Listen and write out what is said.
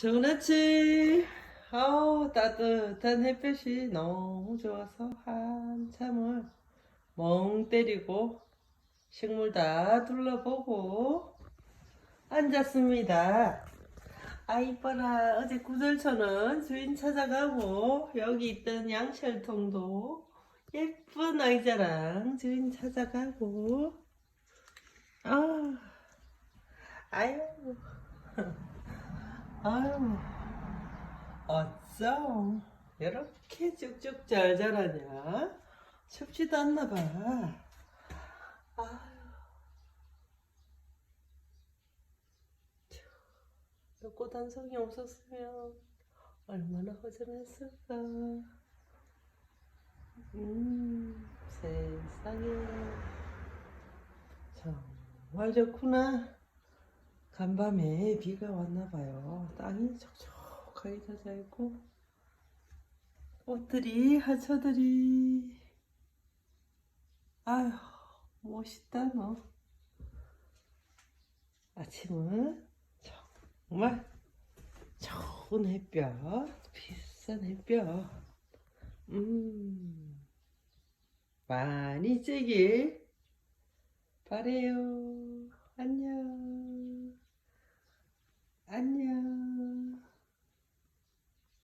아침. 아우, 따뜻한 햇볕이 너무 좋아서 한참을 멍 때리고 식물 다 둘러보고 앉았습니다. 아, 이뻐라. 어제 구절초는 주인 찾아가고 여기 있던 양철통도 예쁜 아이자랑 주인 찾아가고 아, 아유. 아유, 어쩜 이렇게 쭉쭉 잘 자라냐? 춥지도 않나 봐. 아유, 꽃 한 송이 없었으면 얼마나 허전했을까. 음, 세상에. 정말 좋구나. 간밤에 비가 왔나 봐요. 땅이 촉촉하게 젖어 있고 꽃들이 하초들이 아휴 멋있다 너. 아침은 정말 좋은 햇볕, 비싼 햇볕. 음 많이 쬐길 바래요. 안녕.